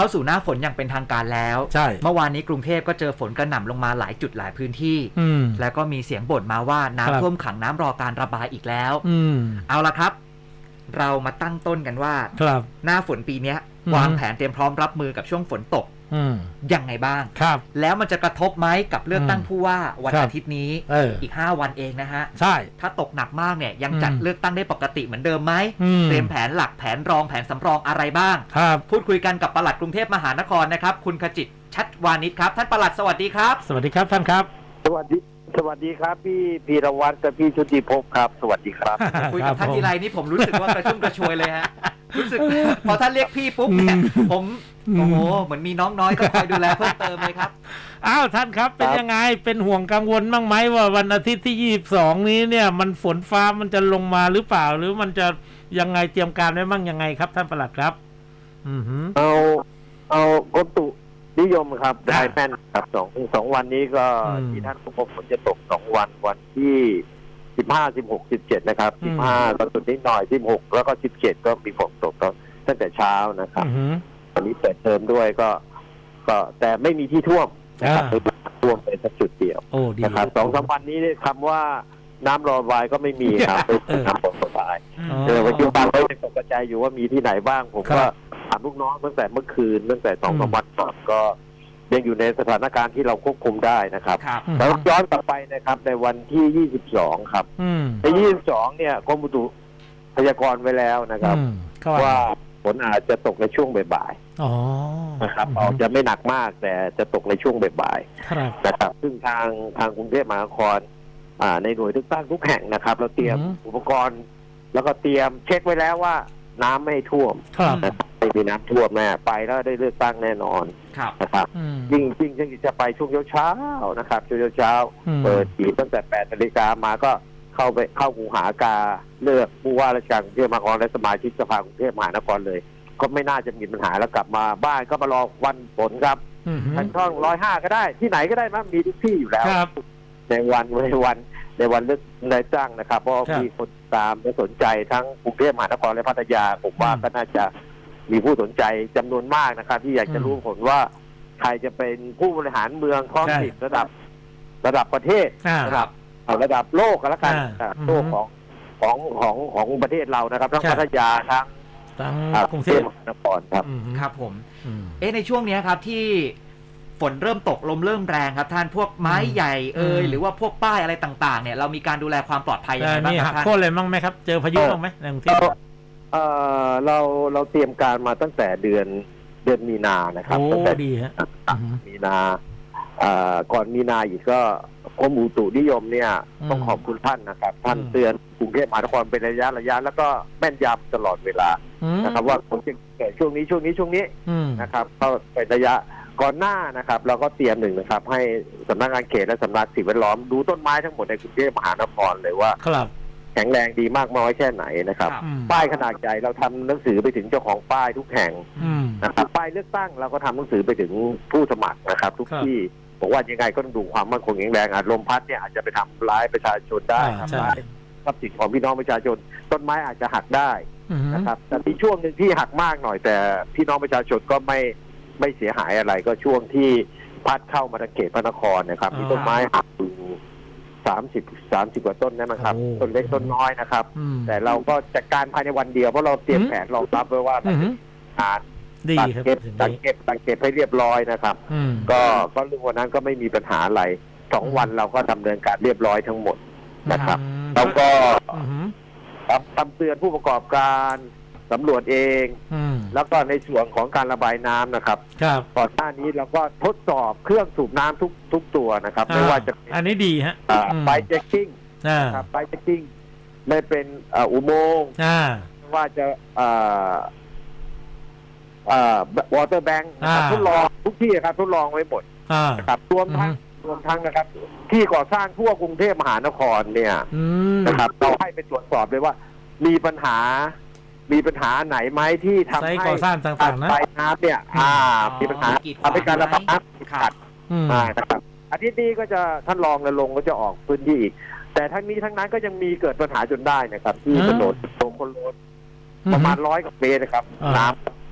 เข้าสู่หน้าฝนอย่างเป็นทางการแล้ว ใช่ เมื่อวานนี้กรุงเทพก็เจอฝนกระหน่ำลงมาหลายจุดหลายพื้นที่ อืม แล้วก็มีเสียงบ่นมาว่าครับ น้ำท่วมขังน้ำรอการระบายอีกแล้ว อืม เอาละครับ เรามาตั้งต้นกันว่า ครับ หน้าฝนปีเนี้ย อืม วางแผนเตรียมพร้อมรับมือกับช่วงฝนตกอืม ยังไงบ้าง ครับ แล้วมันจะกระทบไหมกับเลือกตั้งอืมผู้ว่าวันครับอาทิตย์นี้เอออีก 5 วันเองนะฮะ ใช่ ถ้าตกหนักมากเนี่ยยังจัดอืมเลือกตั้งได้ปกติเหมือนเดิมไหมอืมเตรียมแผนหลักแผนรองแผนสำรองอะไรบ้าง ครับ พูดคุยกันกับปลัดกรุงเทพมหานครนะครับ คุณขจิตชัดวานิชครับ ท่านปลัดสวัสดีครับ สวัสดีครับท่านครับ สวัสดีสวัสดีครับ พี่พีรวัตรกับพี่ชุติภพครับ สวัสดีครับคุยกับท่านผมทีไรนี่ผมรู้สึกว่ากระชุ่มกระชวยเลยฮะ รู้สึก พอท่านเรียกพี่ปุ๊บเนี่ยอืมผมอืมโอ้โหเหมือนมีน้องน้อยต้องคอยดูแลเพิ่มเติมเลยครับ อ้าวท่านครับเป็นครับยังไงเป็นห่วงกังวลบ้างไหมว่าวันอาทิตย์ที่ยี่สองนี้เนี่ย มันฝนฟ้ามันจะลงมาหรือเปล่า หรือมันจะยังไงเตรียมการไว้บ้างยังไงครับ ท่านประหลัดครับ อือหือเอาเอากรมตุนิยมครับอ่าได้แม่นครับสองสองวันนี้ก็อืมที่ท่านผู้พบฝนจะตกสองวันวันที่ สิบห้าสิบหกสิบเจ็ดนะครับอืสิบมห้าก็สุดนิดหน่อยสิบหกแล้วก็สิบเจ็ดก็มีฝนตกตั้งแต่เช้านะครับ อือหือวันนี้เปิดเทอมด้วยก็ ก็แต่ไม่มีที่ท่วมนะครับอ่า ไม่มีที่ท่วมเป็นสักจุดเดียวโอ้ดี นะครับสองสามวันนี้คำว่าน้ำรอระบายก็ไม่มีครับเออ เป็นน้ำรอระบายอ๋อเจอวันที่บางก็ยังตกกระจายอยู่ว่ามีที่ไหนบ้างผมครัก็บถามลูกน้องตั้งแต่เมื่อคืนตั้งแต่สองอืมสามวันก่อนก็ ยังอยู่ในสถานการณ์ที่เราควบคุมได้นะครับครับอืมแล้วย้อนกลับไปนะครับในวันที่ 22 ครับ อืมใน 22 เนี่ยกรมอุตุพยากรณ์ไว้แล้วนะครับ อืมก็ว่าฝนอาจจะตกในช่วงบ่ายอ๋อๆนะครับอืมออกจะไม่หนักมากแต่จะตกในช่วงบ่ายครับ ๆนะครับ ซึ่งทางทางกรุงเทพมหานครอ่าในหน่วยเลือกตั้งทุกแห่งนะครับ เราเตรียมอืม อุปกรณ์ แล้วก็เตรียมเช็คไว้แล้วว่า น้ำไม่ให้ท่วมครับนะครับไม่มีน้ำท่วมแน่ไปแล้วได้เลือกตั้งแน่นอนครับนะครับ อืม ยิ่งยิ่งยิ่งจะไปช่วงเช้าๆนะครับช่วงเช้าอืมๆเปิดหีบตั้งแต่8นาฬิกามาก็เข้าไปเข้าหูหากาเลือกผู้ว่าราชการกรุงเทพมหานครและสมาชิกสภากรุงเทพมหานครเลย ก็ไม่น่าจะมีปัญหาแล้วกลับมาบ้านก็มารอวันฝนครับอืมทางช่องร้อยห้าก็ได้ที่ไหนก็ได้มั้งมีทุกที่อยู่แล้ว ครับ ในวันในวัน ในวันเลือกในจ้างนะครับ เพราะว่าครับมีคนตามและสนใจทั้งกรุงเทพมหานครและพัทยา ผมว่าอืมก็น่าจะมีผู้สนใจจำนวนมากนะครับ ที่อยากจะอืมรู้ผลว่าใครจะเป็นผู้บริหารเมืองท้องถิ่นใช่ระดับ ระดับประเทศอ่านะครับเอาระดับโลกกันละกันอ่าอ่าอืมโลกของของของของประเทศเรานะครับทั้งครับพัทยาทั้งทั้งอ่ากรุงเทพมหานครครับอืมครับผมอืมเอ๊ะในช่วงเนี้ยครับที่ ฝนเริ่มตกลมเริ่มแรงครับท่านพวกไม้อืมใหญ่เอ่ยอืมหรือว่าพวกป้ายอะไรต่างๆเนี่ยเรามีการดูแลความปลอดภัยยังแล้วไงบ้างนี่คหัรับกท่านโค่นอะไรบ้างไหมครับ เจอพายุเออบ้างไหมในกรุงเทพเอ่อเราเราเตรียมการมาตั้งแต่เดือนเดือนมีนานะครับโอ้ตั้งแต่ดีฮะอะมีนาอ่าก่อนมีนาอีกก็กรมอุตุนิยมเนี่ยอืมต้องขอบคุณท่านนะครับ ท่านอืมเตือนกรุงเทพมหานครเป็นระยะระยะ แล้วก็แม่นยำตลอดเวลาอืมนะครับ ว่าฝนจะเกิดช่วงนี้ช่วงนี้ช่วงนี้อืมนะครับก็เป็นระยะ ก่อนหน้านะครับ เราก็เตรียมหนึ่งนะครับ ให้สำนักงานเขตและสำนักสิ่งแวดล้อมดูต้นไม้ทั้งหมดในกรุงเทพมหานครเลยว่า ครับ แข็งแรงดีมากน้อยแค่ไหนนะครับ ครับ อืมป้ายขนาดใหญ่เราทำหนังสือไปถึงเจ้าของป้ายทุกแห่งอืม นะครับป้ายเลือกตั้งเราก็ทำหนังสือไปถึงผู้สมัครนะครับ ทุกครับที่บอกว่ายังไงก็ต้องดูความมั่นคงแข็งแรงอาจลมพัดเนี่ยอาจจะไปทำร้ายประชาชนได้อ่าทำใช่ร้ายทรัพย์สินของพี่น้องประชาชน ต้นไม้อาจจะหักได้ อืม นะครับแต่มีช่วงหนึ่งที่หักมากหน่อยแต่พี่น้องประชาชนก็ไม่ ไม่เสียหายอะไรก็ช่วงที่พัดเข้ามาทางเขตพระนครนะครับ มีต้นไม้หักอยู่สามสิบสามสิบกว่าต้นนั่นนะครับ โอ้ ต้นเล็กต้นน้อยนะครับ อืมแต่เราก็จัดการภายในวันเดียวเพราะเราเตรียมอืมแผนรองรับไว้ว่าอืมงานดีตัดครับเก็บถึงตัดนี้เก็บตัดเก็บให้เรียบร้อยนะครับ อืมก็ก็เรื่องวันนั้นก็ไม่มีปัญหาอะไรสองอืมวันเราก็ดำเนินการเรียบร้อยทั้งหมดนะครับ อืมแล้วก็อืมทำทำเตือนผู้ประกอบการ สำรวจเอง อืมแล้วก็ในส่วนของการระบายน้ำนะครับครับ ก่อนหน้านี้เราก็ทดสอบเครื่องสูบน้ำทุกทุกตัวนะครับ ไม่ว่าจะเป็นอันนี้ดีฮะอ่าอืมไฟเจ็คกิ้งอ่าครับไฟเจ็คกิ้งไม่เป็นอ่าอุโมงค์ อ่าไม่ว่าจะอ่าอ่าวอเตอร์แบงค์นะครับอ่า ทดลองทุกที่ครับทดลองไว้หมดอ่า นะครับรวมทั้งรวมทั้งนะครับ ที่ก่อสร้างทั่วกรุงเทพมหานครเนี่ยอืมนะครับ เราให้ไปตรวจสอบเลยว่า มีปัญหา มีปัญหาไหนไหมที่ทำไซต์ให้ก่อสร้างต่างๆนะปลายน้ำเนี่ย อ่า มีปัญหากีดขวาง ทำให้การระบายน้ำติดขัดอืมได้นะครับอาทิตย์นี้ก็จะท่านรองนรงค์ก็จะออกพื้นที่อีก แต่ทั้งนี้ทั้งนั้นก็ยังมีเกิดปัญหาจนได้นะครับ ที่อืม ถนนตรงคนโลนประมาณร้อยกว่าเมตรนะครับอ่า น้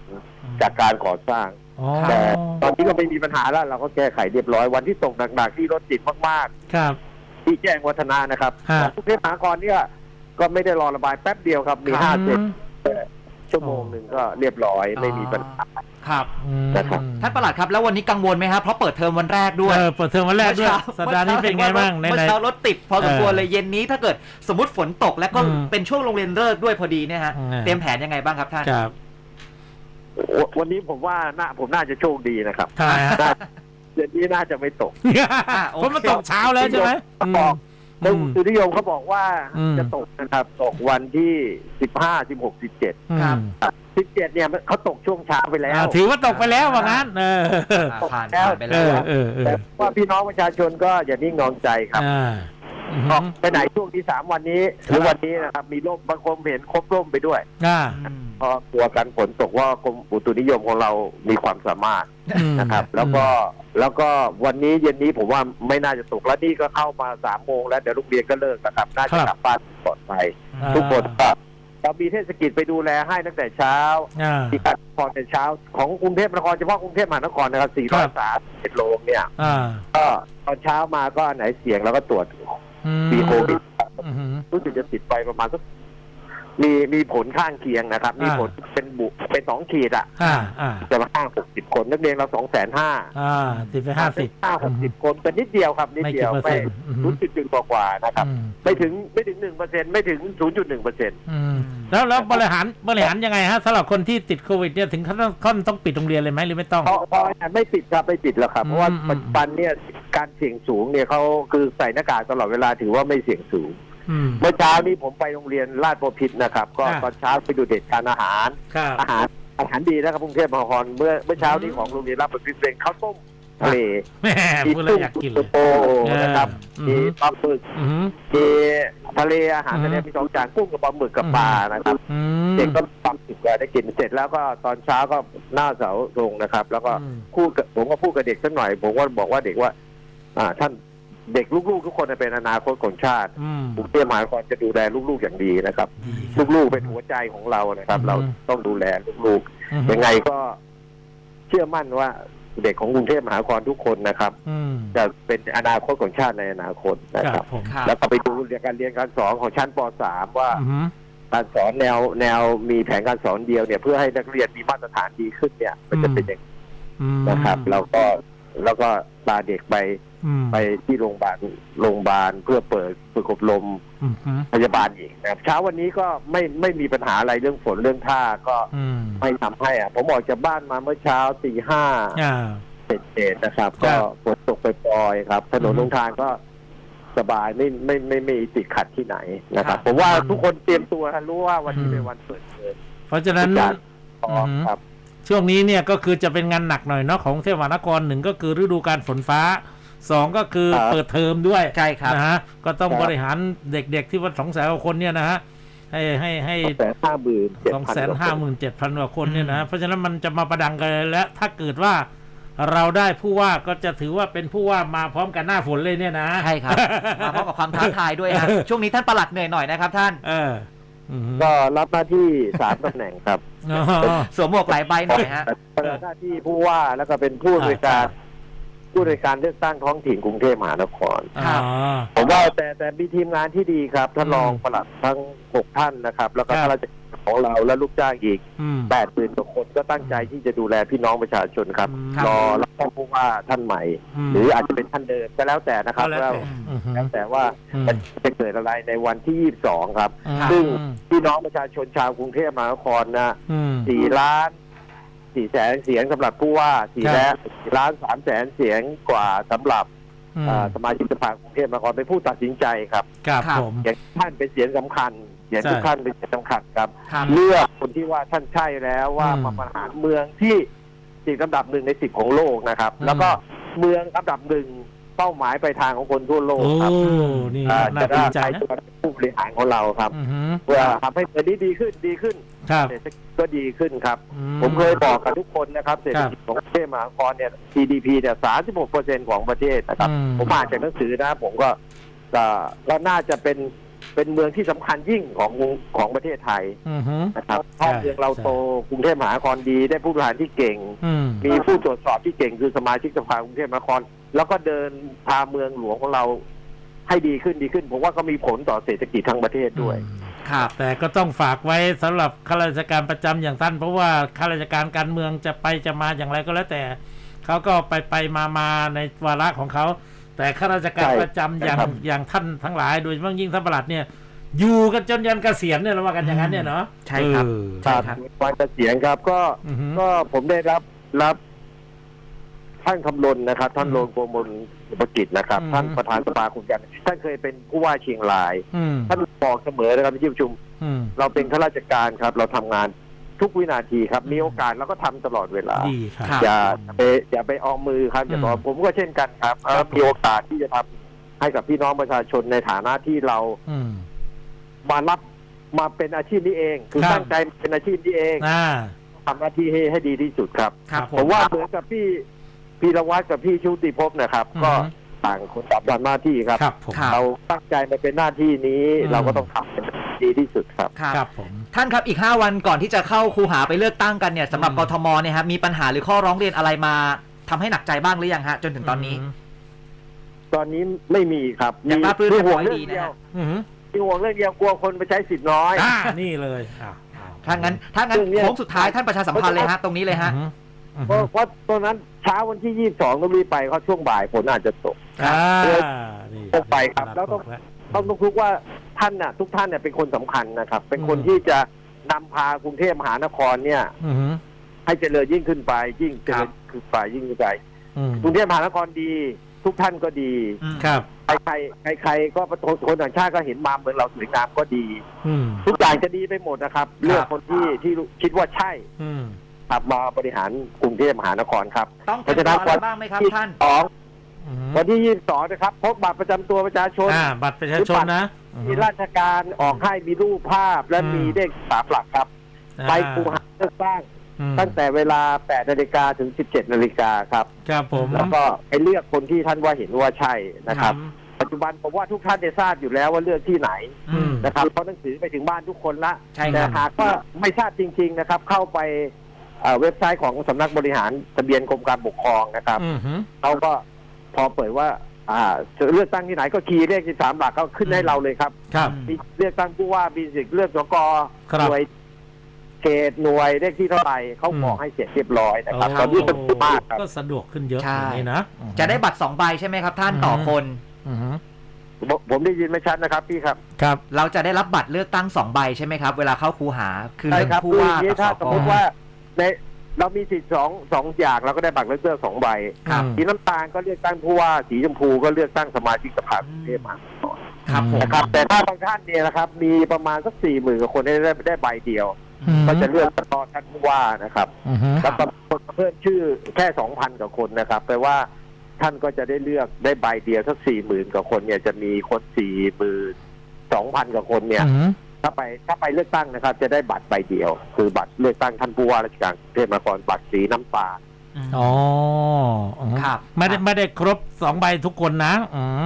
ำจากการก่อสร้าง อ๋อแต่ตอนนี้ก็ไม่มีปัญหาแล้ว เราก็แก้ไขเรียบร้อยวันที่ตกหนักๆที่รถติดมากครับ ๆ ที่แจ้งวัฒนะนะครับฮะ ของกรุงเทพมหานครเนี่ยก็ไม่ได้รอระบายแป๊บเดียวครับมีห้าเจ็ด ชั่วโมงหนึ่งก็เรียบร้อยไม่มีปัญหา ครับอืมนะครับ ท่านประหลัดครับ แล้ววันนี้กังวลไหมครับเพราะเปิดเทอมวันแรกด้วยเออเปิดเทอมวันแรกด้วยเมื่อเช้าสัปดาห์นี้เป็นไงบ้างในเมื่อในเช้ารถติดพอสมควรเออเลยเย็นนี้ถ้าเกิดสมมติฝนตกแล้วก็อืมเป็นช่วงโรงเรียนเลิกด้วยพอดีเนี่ยฮะอืม เตรียมแผนยังไงบ้างครับท่านครับวันนี้ผมว่าน่าผมน่าจะโชคดีนะครับใช่ฮะน่าเดือนนี้น่าจะไม่ตกโอเคเพราะมันตกเช้าแล้วใช่ไหมบอกอืก รมมอุตุนิยมเขาบอกว่าอืม จะตกนะครับตกวันที่สิบห้าสิบหกสิบเจ็ดครับ สิบเจ็ดเนี่ยเขาตกช่วงเช้าไปแล้ว อ่าถือว่าตกไปแล้วว่างั้นเอออ่าผ่านผ่านไปเอแล้วอเออเออแต่ว่าพี่น้องประชาชนก็อย่านิ่งนอนใจครับ อ่า อืมออกไปไหนช่วงที่สามวันนี้หรือวันนี้นะครับ มีร่มบางคนเห็นครบร่มไปด้วยอ่าอืมเพราะกลัวกันฝนตกว่ากรมอุตุนิยมของเรามีความสามารถอืมนะครับ แล้วก็แล้วก็วันนี้เย็นนี้ผมว่าไม่น่าจะตกแล้วนี่ก็เข้ามาสามโมงแล้วเดี๋ยวโรงเรียนก็เลิกนะครับน่าจะกลับบ้านปลอดภัยอ่าทุกคนครับเรามีเทศกิจไปดูแลให้ตั้งแต่เช้าอ่าที่การนครแต่เช้า ของกรุงเทพมหานครเฉพาะกรุงเทพมหานครนะครับครับ431โรงเนี่ยอ่าก็ตอนเช้ามาก็อันไหนเสี่ยงแล้วก็ตรวจอื มมีโควิดครับอืมรู้สึกจะติดไปประมาณสัก มีมีผลข้างเคียงนะครับ มีอ่าผลเป็นบุเป็นสองขีดอะอ่าอ่าจะมาห้าหกสิบคนนักเรียนเราสองแสนห้าอ่าติดไปห้าสิบห้าหกสิบคนเป็นนิดเดียวครับนิดเดียวไม่ไม่กี่เปอร์เซ็นต์อือฮึศูนย์จุดหนึ่งกว่าๆนะครับอืมไม่ถึงไม่ถึงหนึ่งเปอร์เซ็นต์ไม่ถึงศูนย์จุดหนึ่งเปอร์เซ็นต์อืมแล้วแล้วบริหารบริหารยังไงฮะสำหรับคนที่ติดโควิดเนี่ยถึงขั้นต้องขั้นต้องปิดโรงเรียนเลยไหมหรือไม่ต้องเพราะเพราะไม่ปิดครับไม่ปิดแล้วครับเพราะว่าอืมปัจจุบันเนี่ยการเสี่ยงสูงเนี่ยเขาคือใส่หน้ากากตลอดเวลาถือว่าไม่เสี่ยงสูง อืม เมื่อเช้านี้ผมไปโรงเรียนลาดประพิษนะครับ ก็อ่าตอนเช้าไปดูเด็กทานอาหาร ครับ อาหารอาหารดีนะครับกรุงเทพมหานครเมื่อเมื่อเช้านี้อืมของโรงเรียนลาดประพิษเป็นข้าวต้มทะเลแหม่มีพูดแล้วตุ้งอยากกินเลยโตนะครับเออมีอืมปลาหมึกอืม มีทะเลอาหารทะเลอืมมีสองจานกุ้งกับปลาหมึกกับปลานะครับ อืม เด็กก็ความสุขได้กินเสร็จแล้วก็ตอนเช้าก็หน้าเสาลงนะครับ แล้วก็อืม พูดกับผมก็พูดกับเด็กสักหน่อย ผมก็บอกว่าเด็กว่า อ่า ท่าน เด็กลูกๆ ทุกคนเป็นอนาคตของชาติอืม กรุงเทพมหานครจะดูแลลูกๆอย่างดีนะครับ ดีครับ ลูกๆเป็นหัวใจของเรานะครับ อืมเราต้องดูแลลูกอืมๆยังไงก็ เชื่อมั่นว่าเด็กของกรุงเทพมหานครทุกคนนะครับ อืมจะเป็นอนาคตของชาติในอนาคตนะคครัรับบ ผมครับ แล้วก็ไปดูเรียนการเรียนการสอนของชั้นป .3 ว่า อืมการสอนแนวแนวมีแผนการสอนเดียวเนี่ย เพื่อให้นักเรียนมีมาตรฐานดีขึ้นเนี่ย มันจะเป็นอย่างนี้อืมนะครับ แล้วก็แล้วก็พาเด็กไป อืมไปที่โรงพยาบาลโรงพยาบาลเพื่อเปิดฝึกอบรมอืมอืมพยาบาลอีกนะครับเช้าวันนี้ก็ไม่ไม่มีปัญหาอะไรเรื่องฝนเรื่องท่าก็อืมไม่ทำให้อะผมออกจากบ้านมาเมื่อเช้าสี่ห้าอ่า เศษๆนะครับ ครัก็บฝนตกไปปล่อยๆครับ ถนนอือฮึลงทางก็สบายไม่ไม่ไม่ไม่ติดขัดที่ไหนนะครัครับบผมว่าอืมทุกคนเตรียมตัวนะรู้ว่าวันนี้อืม เป็นวันเปิดเทอม เพราะฉะนั้น ทุกอย่างพร้อมอือฮึครับ ช่วงนี้เนี่ยก็คือจะเป็นงานหนักหน่อยเนาะของเทพมหานครหนึ่งก็คือฤดูการฝนฟ้า สองก็คือครับ เปิดเทอมด้วยใช่ครับ นะฮะก็ต้องครับบริหารเด็กๆที่ว่าสองแสนกว่าคนเนี่ยนะฮะให้ให้ให้แสนห้าหมื่นเจ็ดสองพัน แสนห้าหมื่นเจ็ดพันกว่าคนเนี่ยนะฮะเพราะฉะนั้นมันจะมาประดังกันเลยและถ้าเกิดว่าเราได้ผู้ว่าก็จะถือว่าเป็นผู้ว่ามาพร้อมกันหน้าฝนเลยเนี่ยนะใช่ครับ มาพร้อมกับความท้าทายด้วยฮะช่วงนี้ท่านประหลัดเหนื่อยหน่อยนะครับท่าน เอออืมก็รับหน้าที่สามตำแหน่งครับอ๋อ สวมหมวกหลายใบหน่อยฮะรับหน้าที่ผู้ว่าแล้วก็เป็นผู้บริการ ผู้บริการเลือกตั้งท้องถิ่นกรุงเทพมหานครครัอ๋บอผมว่าแต่แต่มีทีมงานที่ดีครับท่านอืมรองปลัดทั้งหกท่านนะครับ แล้วก็ครับข้าราชการของเราและลูกจ้างอีกอืม แปดหมื่นกว่าคนก็ตั้งใจที่จะดูแลพี่น้องประชาชนครับครับ รอรับท่านผู้ว่าท่านใหม่ มหรืออาจจะเป็นท่านเดิมก็แล้วแต่นะครับก็แล้วแล้วแต่อืมแล้วแต่ว่าอืมมันจะเกิดอะไรในวันที่ 22 ครับอืมซึ่ง พี่น้องประชาชนชาวกรุงเทพมหานครนะอืมสี่ล้าน สี่แสนเสียงสำหรับผู้ว่าสี่ครับล้านสี่ล้านสามแสนเสียงกว่าสำหรับอืมอ่าสมาชิกสภากรุงเทพมหานครเป็นผู้ตัดสินใจครับครับครับผม อย่างท่านเป็นเสียงสำคัญอย่างทุกใช่ ท่านเป็นเสียงสำคัญครับ ครับ เลือกคนที่ว่าท่านใช่แล้วว่าอืมมาบริหารเมืองที่ติดอันดับหนึ่งในสิบของโลกนะครับ อืม แล้วก็เมืองอันดับหนึ่งเป้าหมายไปลายทางของคนทั่วโลกโอ้ ครับนี่อ่าน่าจะภูได้มิใจใครนะจะเป็นผู้บริหารของเราครับ อือหือ เพื่อทำให้เศรษฐกิจดีขึ้นดีขึ้น ครับ เศรษฐกิจก็ดีขึ้นครับ อืผมเคยบอกกับทุกคนนะครับเศรษฐกิจของประเทศมหานครเนี่ย GDP เนี่ย 36เปอร์เซ็นของประเทศนะครับ อืผมอ่านจากหนังสือนะ ผมก็ก็ก็น่าจะเป็นเป็นเมืองที่สำคัญยิ่งของของประเทศไทยอือฮึ นะครับใช่ถ้าเมืองเราใช่โตกรุงเทพมหานครดีได้ผู้บริหารที่เก่ง อืม มีผู้ตรวจสอบที่เก่งคือสมาชิกสภากรุงเทพมหานคร แล้วก็เดินพาเมืองหลวงของเราให้ดีขึ้นดีขึ้น ผมว่าก็มีผลต่อเศรษฐกิจทั้งประเทศด้วย อืม ครับ แต่ก็ต้องฝากไว้สำหรับข้าราชการประจำอย่างท่าน เพราะว่าข้าราชการการเมืองจะไปจะมาอย่างไรก็แล้วแต่เขาก็ไปไปมามาในวาระของเขา แต่ข้าราชการใช่ประจำอย่างครับ อย่างท่านทั้งหลาย โดยเฉพาะยิ่งท่านประหลัดเนี่ย อยู่กันจนยันเกษียณเนี่ยเราว่ากันอย่างนั้นเนี่ยเนาะใช่ครับ เออ ใช่ครับ วันเกษียณครับ ก็อือฮึก็ผมได้รับรับท่านคำลนนะครับ ท่านอืม โลนโกมล สุภกิจนะครับ อืม ท่านประธานสภาคุณกัน ท่านเคยเป็นผู้ว่าเชียงราย อืมท่านบอกเสมอนะครับที่ประชุม อืม เราเป็นข้าราชการครับ เราทำงานทุกวินาทีครับอืมมีโอกาสเราก็ทำตลอดเวลา ดีครับครับอย่าไปอย่าไปออมมือครับอย่าบอกอืมผมก็เช่นกันครับครับ มีโอกาสที่จะทำให้กับพี่น้องประชาชนในฐานะที่เราอืม มารับมาเป็นอาชีพนี้เอง คือครับ ตั้งใจเป็นอาชีพนี้เองอ่า ทำหน้าที่ให้ให้ดีที่สุดครับ ครับผผมมว่าเหมือนกับพี่ พี่รวัตกับพี่ชุติภพนะครับ อืมก็ต่างคนต่างทำหน้าที่ครับ ครับผม ครับ เราตั้งใจมาเป็นหน้าที่นี้อืม เราก็ต้องทำให้ดีที่สุดครับ ครับ ครับผม ท่านครับอีก 5 วันก่อนที่จะเข้าคูหาไปเลือกตั้งกันเนี่ยสำหรับอืม กทมเนี่ยครับมีปัญหาหรือข้อร้องเรียนอะไรมาทำให้หนักใจบ้างหรือยังฮะจนถึงตอนนี้ ตอนนี้ไม่มีครับยังราบรื่นมีเรียบห่ร้วองยเรื่ดีองนะเดียวฮะ อืมมีห่วงเรื่องเดียวกลัวคนไปใช้สิทธิ์น้อย อ่านี่เลยอ่า ถ้างั้นถ้างั้นเรื่องเนี้ย โค้งสุดท้ายท่านประชาสัมพันธ์เลยฮะตรงนี้เลยฮะ อืมอืม เพราะเพราะตอนนั้นเช้าวันที่ยี่สิบสองต้องรีบไปเขาะช่วงบ่ายฝนอาจจะตก อ่านี่ต้องไปครับแล้วต้อง ต้องต้องทุกว่าท่านน่ะ ทุกท่านเนี่ยเป็นคนสำคัญนะครับ เป็นคนอืมที่จะนำพากรุงเทพมหานครเนี่ย อืมให้เจริญยิ่งขึ้นไป ยิ่งเจริญขึ้นไปยิ่งขึ้นไปอืมกรุงเทพมหานครดี ทุกท่านก็ดีอืมครับ ใครใครใครใครก็คนต่างชาติก็เห็นมาเมืองเราสวยงามก็ดี อืม ทุกอย่างจะดีไปหมดนะครับ เลือกคนที่ที่คิดว่าใช่ อืม ครับมาบริหารกรุงเทพมหานครครับต้องเตรียมตัวอะไรบ้างไหมครับที่ท่าน สองอืมวันที่ยี่สิบสองนะครับพบบัตรประจำตัวประชาชน อ่าบัตรประชาชนนะอืมีราชการออกให้มีรูปภาพและอืม มีเลขสามหลักครับอ่าไปคูหาเลือกตั้งอืมตั้งแต่เวลา8นาฬิกาถึง 17นาฬิกาครับ ครับผมแล้วก็ไปเลือกคนที่ท่านว่าเห็นว่าใช่นะครับอืมปัจจุบันผมว่าทุกท่านได้ทราบอยู่แล้วว่าเลือกที่ไหนอืม นะครับเพราะหนังสือไปถึงบ้านทุกคนละใช่คแต่รับหากว่าไม่ทราบจริง ๆนะครับ เข้าไป เอ่อเว็บไซต์ของสำนักบริหารทะเบียนกรมการปกครองนะครับอืมฮึเขาก็พอเปิดว่า อ่าจะเลือกตั้งที่ไหนก็คีย์เลขที่สามหลักก็ขึ้นให้เราเลยครับครับ มีเลือกตั้งผู้ว่ามีสิทธิ์เลือกสกครับหน่วยเขตหน่วยเลขที่เท่าไหร่เขาอืม บอกให้เสร็จเรียบร้อยนะครับโอ้ตอนนี้สะดวกมากครับก็สะดวกขึ้นเยอะใช่ อย่างนี้นะจะได้บัตรสองใบใช่ไหมครับ ท่านต่อคน อืมฮึผมผมได้ยินไม่ชัดนะครับพี่ครับ ครับ เราจะได้รับบัตรเลือกตั้งสองใบใช่ไหมครับ เวลาเข้าคูหาคือใช่เรื่องครับผู้คืออว่าย่างนี้กับถ้าสสกมมติว่า ในเรามีสิทธิ์สองสองอย่างเราก็ได้บัตรเลือกตั้งสองใบครับ สีน้ำตาลก็เลือกตั้งผู้ว่าสีชมพูก็เลือกตั้งสมาชิกสภากรุงเทพมหานครครับผม นะครับ แต่ถ้าบางท่านเนี่ยนะครับ มีประมาณสักสี่หมื่นกว่าคนได้ได้ได้ใบเดียว อืมก็จะเลือกเฉพาะท่านผู้ว่านะครับ อืมฮึแล้วก็เพิ่มชื่อแค่สองพันกว่าคนนะครับแปลว่าท่านก็จะได้เลือกได้ใบเดียวสักสี่หมื่นกว่าคนเนี่ยจะมีคนสี่หมื่นสองพันกว่าคนเนี่ย อืม ถ้าไปถ้าไปเลือกตั้งนะครับ จะได้บัตรใบเดียว คือบัตรเลือกตั้งท่านผู้ว่าราชการกรุงเทพมหานครบัตรสีน้ำตาล อ๋ออืมครับ ไม่ได้ไม่ได้ครบสองใบทุกคนนะอืม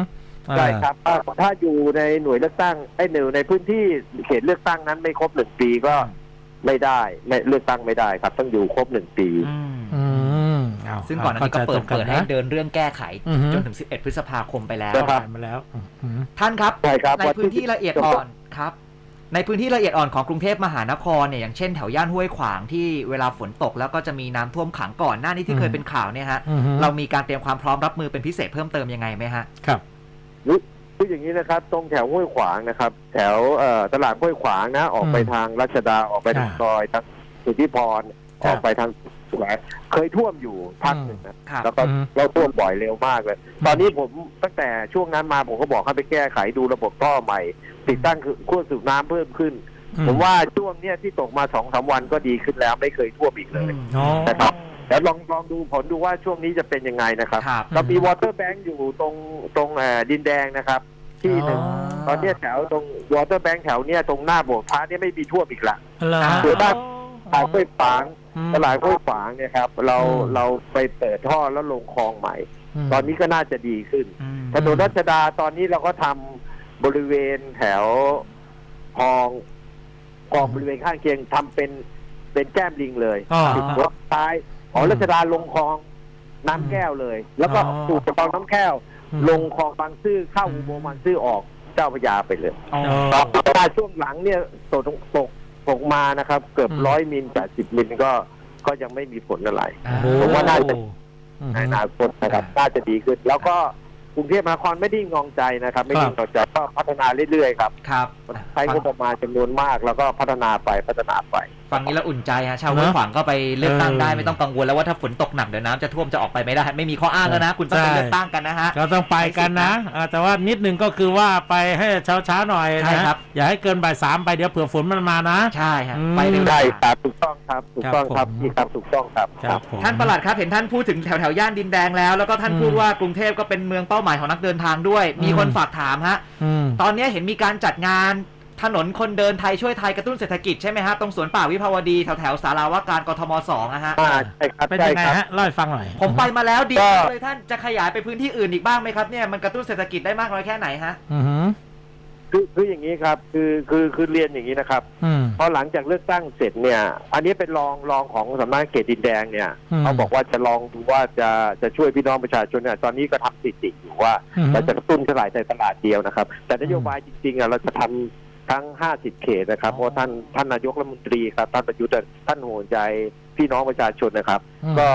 ใช่ครับถ้าถ้าอยู่ในหน่วยเลือกตั้งไอ้หนึ่งในพื้นที่เขตเลือกตั้งนั้นไม่ครบหนึ่งปีก็ไม่ได้ไม่เลือกตั้งไม่ได้ครับ ต้องอยู่ครบหนึ่งปี อืมอืมเอาซึ่งก่อนหน้านี้ก็เปิดข้าใจตรงเปิดให้นะ เดินเรื่องแก้ไขอือฮึ จนถึง 11 พฤษภาคมไปแล้ว ครัผ่าบนมาแล้วอืม ท่านครับ ใช่ครับในพื้นที่ละเอียดอ่อนครับ ในพื้นที่ละเอียดอ่อนของกรุงเทพมหานครเนี่ยอย่างเช่นแถวย่านห้วยขวางที่เวลาฝนตกแล้วก็จะมีน้ำท่วมขังก่อนหน้านี้ที่เคยเป็นข่าวเนี่ยฮะอืมฮึ เรามีการเตรียมความพร้อมรับมือเป็นพิเศษเพิ่มเติมยังไงไหมฮะ ครับคืออย่างนี้นะครับ ตรงแถวห้วยขวางนะครับ แถวเอ่อตลาดห้วยขวางนะ ออกไปอืมทางรัชดาออกไปทางอ่าซอยทางสุทธิพร ครัอบอกไปทาง สุขายเคยท่วมอยู่พักหนึ่งนะครับแล้วก็อืม เราท่วมบ่อยเร็วมากเลย ตอนนี้ผมตั้งแต่ช่วงนั้นมาผมก็บอกให้ไปแก้ไขดูระบบท่อใหม่ ติดตั้งคือขั้วสูบน้ำเพิ่มขึ้น ผมว่าช่วงเนี้ยที่ตกมาสองสามวันก็ดีขึ้นแล้วไม่เคยท่วมอีกเลย อ๋อ นะครับแล้วลองลองดูผลดูว่าช่วงนี้จะเป็นยังไงนะครับ ครับเรามีวอเตอร์แบงค์อยู่ตรงตรงเอ่อดินแดงนะครับ ที่หนึ่งอ๋อ ตอนเนี้ยแถวตรงวอเตอร์แบงค์แถวเนี้ยตรงหน้าโบสถ์พระเนี่ยไม่มีท่วมอีกละ เหรอคือบ้านตลาดห้วยฝางอืม ตลาดห้วยฝางเนี่ยครับ เราอืมเราไปเปิดท่อแล้วลงคลองใหม่มตอนนี้ก็น่าจะดีขึ้นอืมถนนรัชดาตอนนี้เราก็ทำบริเวณแถวคลองคลองบริเวณข้างเคียงทำเป็นเป็นแก้มลิงเลยอ๋อติดรถท้ายอ๋อรัชดาลงคลองน้ำแก้วเลย แล้วก็อ๋อสู่คลองน้ำแก้วอืมลงคลองบางซื่อเข้าอุโมงค์บางซื่อออกเจ้าพระยาไปเลยอ๋ออ๋อแต่ว่าช่วงหลังเนี่ยตกตก ตกมานะครับ เกือบอืม ร้อยมิลแปดสิบมิลก็ก็ยังไม่มีผลอะไรอ่าโอ้ ผมว่าน่าจะ อืม ในอนาคตนะครับน่าจะดีขึ้น แล้วก็กรุงเทพมหานครไม่ได้งองใจนะครับ ไม่ได้งองใจก็พัฒนาเรื่อยๆครับครับ ใช้งบประมาณจำนวนมากแล้วก็พัฒนาไปพัฒนาไป ฟังนี้แล้วอุ่นใจฮะชาวห้วยขวางก็ไปเลือกตั้งได้ไม่ต้องกังวลแล้วว่าถ้าฝนตกหนักเดี๋ยวน้ำจะท่วมจะออกไปไม่ได้ ไม่มีข้ออ้างแล้วนะคุณต้องไปเลือกตั้งกันนะฮะก็ต้องไปกันนะอ่าแต่ว่านิดนึงก็คือว่าไปให้เช้าช้าๆหน่อยใช่นะครับอย่าให้เกินบ่ายสามไปเดี๋ยวเผื่อฝนมันมานะ ใช่ฮะอืมไปเร็วได้ครับถูกต้องครับถูกต้องครับครับผมพี่ครับถูกต้องครับครับผมท่านประหลัดครับเห็นท่านพูดถึงแถวแถวๆย่านดินแดงแล้ว แล้วก็ท่านอืมพูดว่ากรุงเทพก็เป็นเมืองเป้าหมายของนักเดินทางด้วย มีอืมคนฝากถามฮะอืมตอนนี้เห็นมีการจัดงาน ถนนคนเดินไทยช่วยไทยกระตุ้นเศรษฐกิจใช่ไหมฮะตรงสวนป่าวิภาวดีแถวแถวๆสาราว่าการกทมสองอะฮะ อ่าใช่ครับเป็นใช่ยังไงครับ ฮะเล่าให้ฟังหน่อยผมไปมาแล้วดีก็มากเลยท่านจะขยายไปพื้นที่อื่นอีกบ้างไหมครับเนี่ยมันกระตุ้นเศรษฐกิจได้มากน้อยแค่ไหนฮะ อือหือคือคืออย่างนี้ครับ คือคือคือเรียนอย่างนี้นะครับ อืม พอหลังจากเลือกตั้งเสร็จเนี่ย อันนี้เป็นรองรองของสำนักเขตดินแดงเนี่ยอืมเขาบอกว่าจะลองดูว่าจะจะช่วยพี่น้องประชาชนเนี่ยตอนนี้ก็ทำสถิติอยู่ว่าอือหือเราจะกระตุ้นตลาดในตลาดเดียวนะครับ แต่นโยอืมบายจริงๆอะเราจะทำ ทั้ง 50 เขตนะครับเพราะว่าท่านท่านนายกรัฐมนตรีครับท่านประยุทธ์ท่านห่วงใจพี่น้องประชาชนนะครับก็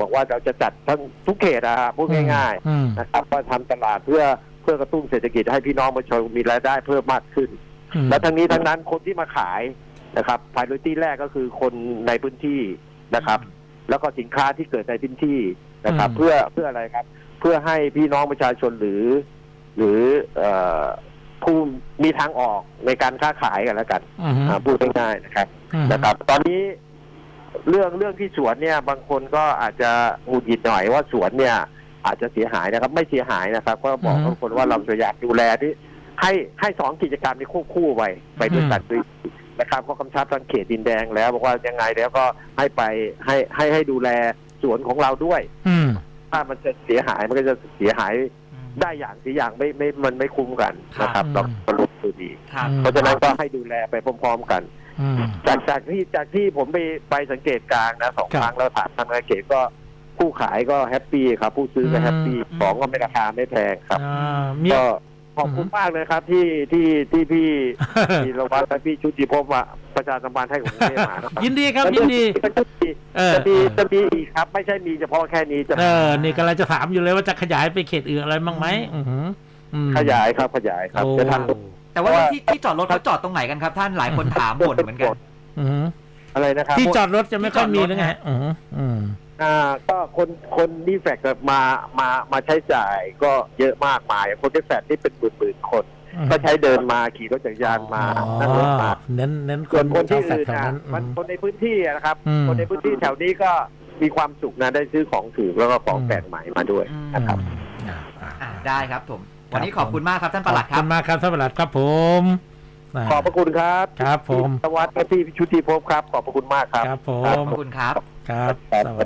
บอกว่าเราจะจัดทั้งทุกเขตนะครับพูดง่ายๆอืมนะครับก็ทำตลาดเพื่อเพื่อกระตุ้นเศรษฐกิจให้พี่น้องประชาชนมีรายได้เพิ่มมากขึ้น อืมและทั้งนี้ทั้งนั้นคนที่มาขายนะครับ priority แรกก็คือคนในพื้นที่นะครับ แล้วก็สินค้าที่เกิดในพื้นที่นะครับ อืม เพื่อเพื่ออะไรครับ เพื่อให้พี่น้องประชาชนหรือ หรือเอ่อ ผู้มีทางออกในการค้าขายกันแล้วกันอือหืออ่าพูดง่ายๆนะครับ อืม นะครับ ตอนนี้เรื่องเรื่องที่สวนเนี่ย บางคนก็อาจจะหงุดหงิดหน่อยว่าสวนเนี่ย อาจจะเสียหายนะครับ ไม่เสียหายนะครับ ก็บอกอืม ทุกคนว่าเราจะอยากดูแลที่ให้ให้สองกิจกรรมนี้ควบคู่ไปไปด้วยกันด้วยนะครับก็กำชับทางเขตดินแดงแล้วบอกว่ายังไงแล้วก็ให้ไปให้ให้ให้ดูแลสวนของเราด้วย อืม ถ้ามันจะเสียหายมันก็จะเสียหาย ได้อย่างสีอย่างไม่ไม่มันไม่คุ้มกันนะครับครับ เราสรุปดูดี ครับอืมเพราะฉะนั้นก็ให้ดูแลไปพร้อมๆกัน อืม จากจากที่จากที่ผมไปไปสังเกตการณ์นะสองครับครั้งแล้วถามทางการเขตก็ผู้ขายก็แฮปปี้ครับ ผู้ซื้อก็อืม แฮปปี้อืมของก็ไม่ราคาไม่แพงครับ อ่ามี ก็ขอบคุณมากเลยครับที่ที่ที่พี่พีรวัตรและพี่ชุติภพมา ประชาสัมพันธ์ให้กับกรุงเทพมหานครยินดีครับยินดีจะมีเออ จะมีจะมีอีกครับ ไม่ใช่มีเฉพาะแค่นี้จะเออนี่กำลังจะถามอยู่เลยว่าจะขยายไปเขตอื่นอะไรบ้างไหมอือหืออืมขยายครับขยายครับโอ้จะทำ แต่ว่าเพราะว่าที่ที่จอดรถเขาจอดตรงไหนกันครับ ท่านหลายคนถามบ่นเหมือนกัน อือหืออะไรนะครับที่จอดรถจะไม่ค่อยมีที่จอดรถหรือไงอือหืออืม อ่าก็คนคนดีแฟกมามามาใช้จ่ายก็เยอะมากมาย คนดีแฟกที่เป็นหมื่นๆคน ก็ใช้เดินมาขี่รถจักรยานมาอ๋อนั่งรถมาเน้นเน้นคส่วนนคนที่ชาวแฟลตอื่นแถวนะนั้นมันอืมคนในพื้นที่อะนะครับอืมคนในพื้นที่แถวนี้ก็มีความสุขนะได้ซื้อของถูกแล้วก็ของอืมแปลกใหม่มาด้วยนะครับอ่าอ่าอ่าได้ครับผมวันนี้ครับขอบคุณมากครับท่านประหลัดขคอบรับคุณมากครับท่านประหลัดครับผมาขอบพระคุณครับ ครับผมพี่ธวัฒน์และพี่ชุติภพครับ ขอบพระคุณมากครับ ครับผขมอบคุณครับ ครับครับสวัสดี